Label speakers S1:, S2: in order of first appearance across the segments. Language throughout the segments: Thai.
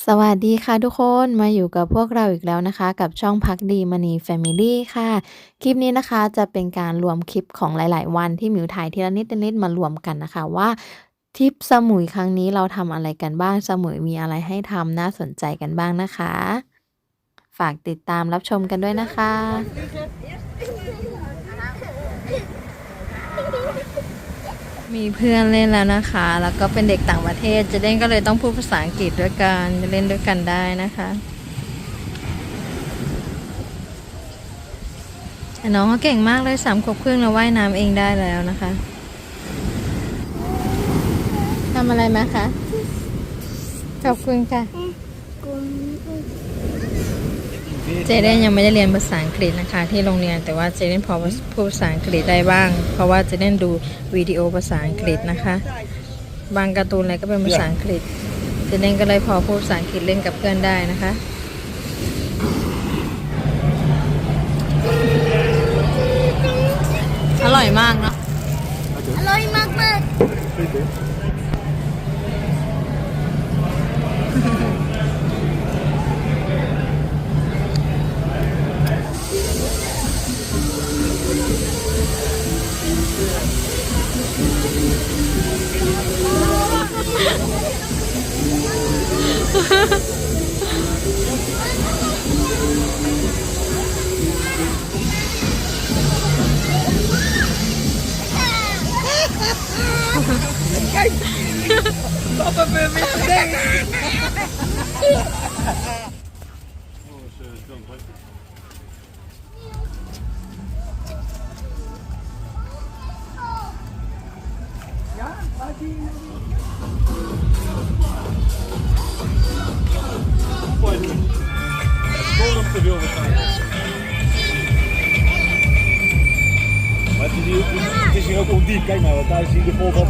S1: สวัสดีค่ะทุกคนมาอยู่กับพวกเราอีกแล้วนะคะ กับช่องพักดีมณีแฟมิลี่ค่ะ คลิปนี้นะคะจะเป็นการรวมคลิปของหลาย ๆ วันที่มิวถ่ายทีละนิดนิดมารวมกันนะคะว่าทริปสมุยครั้งนี้เราทำอะไรกันบ้างสมุยมีอะไรให้ทำน่าสนใจกันบ้างนะคะ ฝากติดตามรับชมกันด้วยนะคะ มีเพื่อนเล่นแล้วนะคะ แล้วก็เป็นเด็กต่างประเทศ จะเล่นก็เลยต้องพูดภาษาอังกฤษด้วยกันจะเล่นด้วยกันได้นะคะ น้องเขาเก่งมากเลยสามขวบครึ่งแล้วว่ายน้ำเองได้แล้วนะคะทำอะไรมาคะ ขอบคุณค่ะ เจเดนยังไม่ได้เรียนภาษาอังกฤษนะคะ ที่โรงเรียนแต่ว่าเจเดนพอพูดภาษาอังกฤษได้บ้าง เพราะว่าเจเดนดูวิดีโอภาษาอังกฤษนะคะ บางการ์ตูนอะไรก็เป็นภาษาอังกฤษเจเดนก็เลยพอพูดภาษาอังกฤษเล่นกับเพื่อนได้นะคะอร่อยมากเนาะ
S2: อร่อยมากมาก
S3: Waarschijnlijk. Maar het is, hier, het is hier ook. Kijk nou, daar is hier de vol van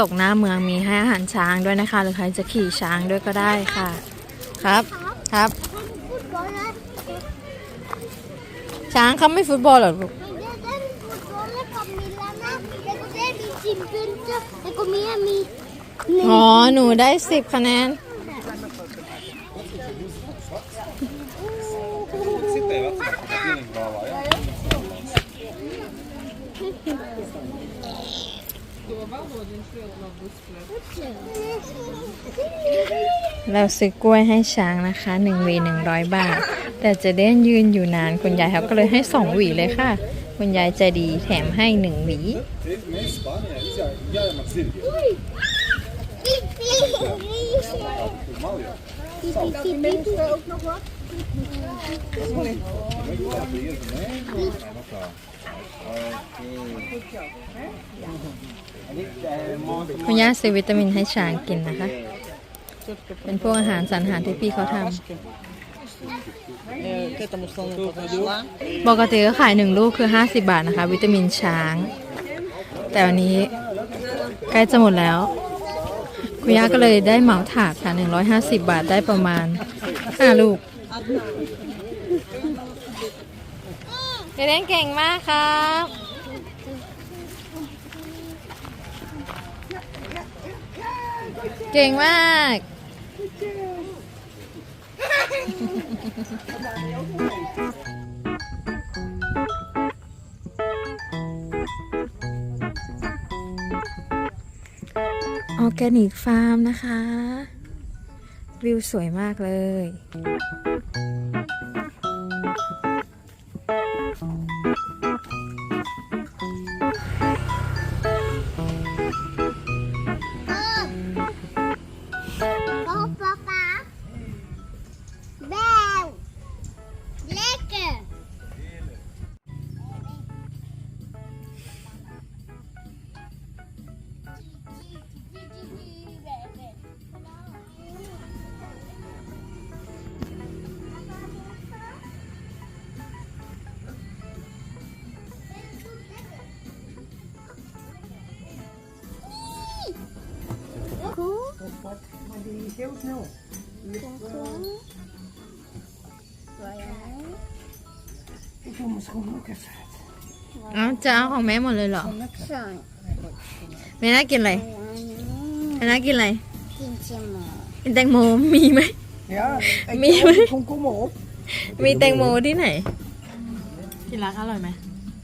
S1: ตกหน้าเมืองมีให้อาหารช้างด้วยนะคะ หรือใครจะขี่ช้างด้วยก็ได้ค่ะ ครับครับ
S2: ฟุตบอลนะ
S1: ช้างเขาไม่ฟุตบอลเหรอลูก
S2: ไม่ได้เล่นฟุตบอลแล้วก็มีแล้วนะแล้วก็ได้มีจิมเป็นเจ้าแล้วก็มีมีหนึ่ง
S1: อ๋อ หนูได้สิบคะแนน เราซื้อกล้วยให้ช้างนะคะ1หวี100 บาท แต่จะเด่นยืนอยู่นานคุณยายเขาก็เลยให้ 2 หวีเลยค่ะ คุณยายใจดีแถมให้ 1 หวี
S2: โอ
S3: เค
S1: คุณย่าซื้อวิตามินให้ช้างกินนะคะ เป็นพวกอาหารสารอาหารที่พี่เขาทำปกติก็ขายหนึ่งลูกคือ 50 บาทนะคะ วิตามินช้าง แต่วันนี้ใกล้จะหมดแล้ว คุณย่าก็เลยได้เหมาถาดค่ะ 150 บาทได้ประมาณ 5 ลูก เดนเก่งมากครับเก่งมากออร์แกนิกฟาร์มนะคะ วิวสวยมากเลย
S4: beautiful. Die is heel snel. Ik doe mijn schoenen ook even uit.
S1: เอาจะเอาของแม่หมดเลยเหรอ
S2: Zo.
S1: แม่น่ากินอะไรแม่น่ากินอะไร
S2: Kindje maar.
S1: กินแตงโมมีไหม
S4: Ja, ik
S1: Meer.
S4: kom, kom, kom maar op.
S1: มีแตงโมที่ไหนที่รักอร่อยไหม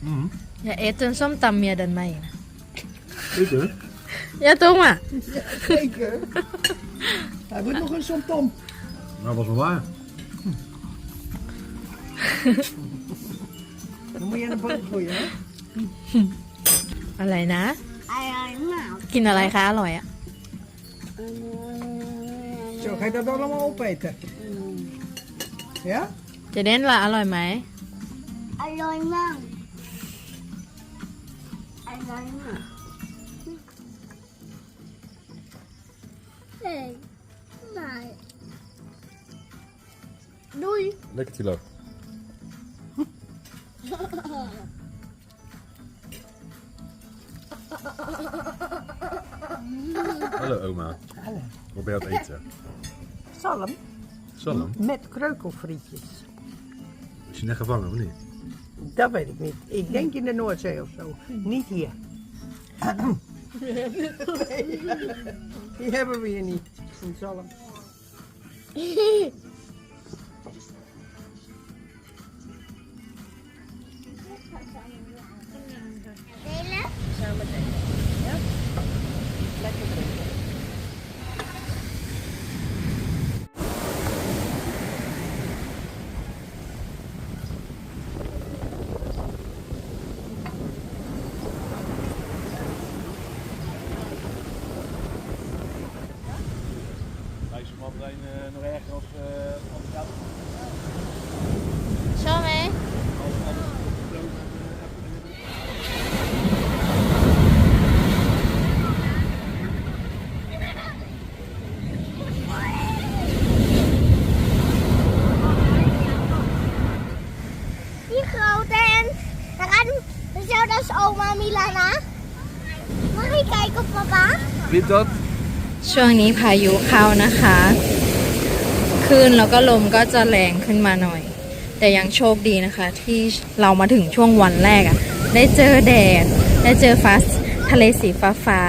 S3: Mhm.
S1: อย่าเอสจนส้มตำเมียเดินมาอีกนะ
S3: Eten?
S1: อย่าตุ้มอะ
S4: Zeker. Hij wordt nog een som tom.
S3: Nou, was wel waar.
S4: Dan moet je aan de boot gooien, hè?
S1: อะไรนะ
S2: Allemaal.
S1: กินอะไรคะอร่อยอ่ะ
S4: Zo, ga je dat allemaal opeten? Ja?
S1: เจะเด่นละอร่อยไหม
S2: Allemaal. Allemaal. Hey. Nee. Doei.
S3: Lekker Tilo. Hallo oma.
S4: Hallo.
S3: Wat ben je aan het eten?
S4: Zalm
S3: Zalm?
S4: met kreukelfrietjes.
S3: Is je net gevangen of niet?
S4: Dat weet ik niet. Ik denk in de Noordzee of zo. Niet hier. Die hebben we hier niet. Een zalm.
S1: બધા.
S2: Die grote en dan gaan we zo dat is oma Milana. Mag ik kijken papa?
S3: Wint dat?
S1: ช่วงนี้พายุเข้านะคะคลื่นแล้วก็ลมก็จะแรงขึ้นมาหน่อย แต่ยังโชคดีนะคะ ที่เรามาถึงช่วงวันแรกอะได้เจอแดด ได้เจอฟ้าทะเลสีฟ้าฟ้า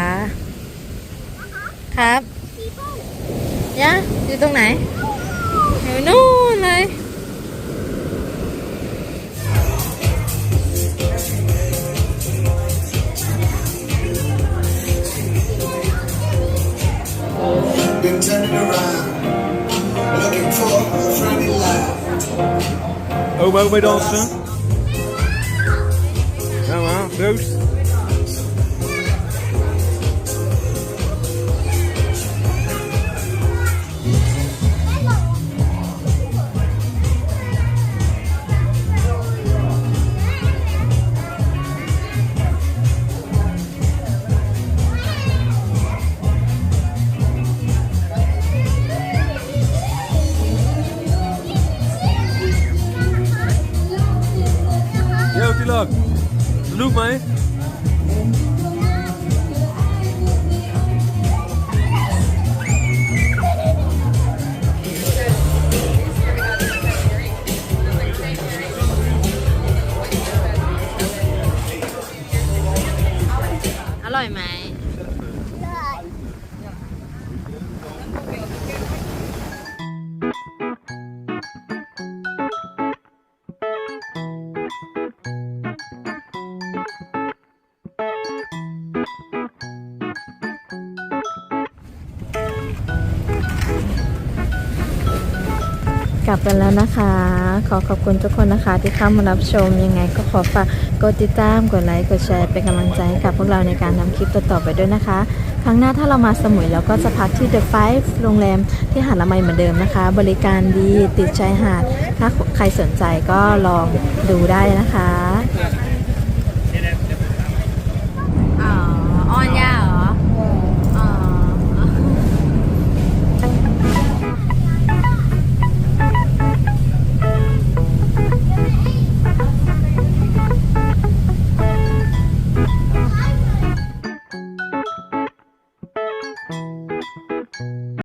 S1: ๆครับยะอยู่ตรงไหน
S5: life.
S3: Oma, ook mee dansen?
S1: กลับกันแล้วนะคะ ขอขอบคุณทุกคนนะคะ ที่เข้ามารับชมยังไง ก็ขอฝากกดติดตามกดไลค์กดแชร์เป็นกำลังใจให้กับพวกเราในการทำคลิปต่อๆไปด้วยนะคะ ครั้งหน้าถ้าเรามาสมุยเราก็จะพักที่ The Five โรงแรมที่หาดละไมเหมือนเดิมนะคะ บริการดีติดชายหาด ถ้าใครสนใจก็ลองดูได้นะคะ